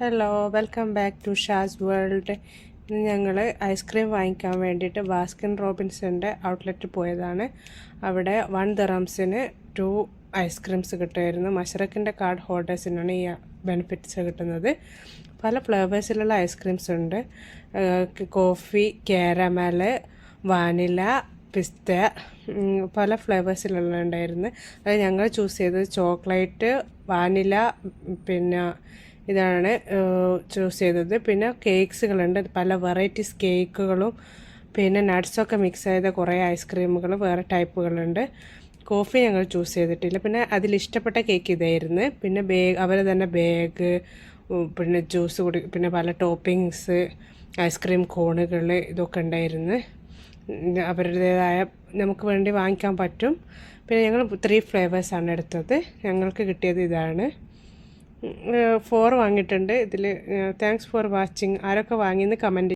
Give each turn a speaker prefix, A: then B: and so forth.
A: Hello welcome back to Shaz world ഇന്ന് ഞങ്ങൾ ice cream വാങ്ങിക്കാൻ വേണ്ടിയിട്ട് ബാസ്കിൻ റോബിൻസിന്റെ ഔട്ട്ലെറ്റ് പോയതാണ്. അവിടെ വൺ ദറംസിന് ടു ഐസ്ക്രീംസ് കിട്ടുമായിരുന്നു. മഷറക്കിന്റെ കാർഡ് ഹോൾഡേഴ്സിനാണ് ഈ ബെനിഫിറ്റ്സ് കിട്ടുന്നത്. പല ഫ്ലേവേഴ്സിലുള്ള ഐസ്ക്രീംസ് ഉണ്ട്. കോഫി കാരമൽ വാനില പിസ്ത പല ഫ്ലേവേഴ്സിലുള്ള ഉണ്ടായിരുന്നു. അത് ഞങ്ങൾ ചൂസ് ചെയ്തത് ചോക്ലേറ്റ് വാനില പിന്നെ ഇതാണ് ചൂസ് ചെയ്തത്. പിന്നെ കേക്ക്സുകളുണ്ട് പല വെറൈറ്റീസ് കേക്കുകളും പിന്നെ നട്ട്സൊക്കെ മിക്സ് ചെയ്ത കുറേ ഐസ്ക്രീമുകൾ വേറെ ടൈപ്പുകളുണ്ട് കോഫി ഞങ്ങൾ ചൂസ് ചെയ്തിട്ടില്ല. പിന്നെ അതിലിഷ്ടപ്പെട്ട കേക്ക് ഇതായിരുന്നു. പിന്നെ ബേഗ് അവർ തന്നെ ബാഗ് പിന്നെ ജ്യൂസ് കുടി പിന്നെ പല ടോപ്പിങ്സ് ഐസ്ക്രീം കോണുകൾ ഇതൊക്കെ ഉണ്ടായിരുന്നു. അവരുടേതായ നമുക്ക് വേണ്ടി വാങ്ങിക്കാൻ പറ്റും. പിന്നെ ഞങ്ങൾ ത്രീ ഫ്ലേവേഴ്സാണ് എടുത്തത്. ഞങ്ങൾക്ക് കിട്ടിയത് ഇതാണ്. ഫോർ വാങ്ങിയിട്ടുണ്ട്. ഇതിൽ താങ്ക്സ് ഫോർ വാച്ചിങ് ആരൊക്കെ വാങ്ങിയെന്ന് കമന്റ്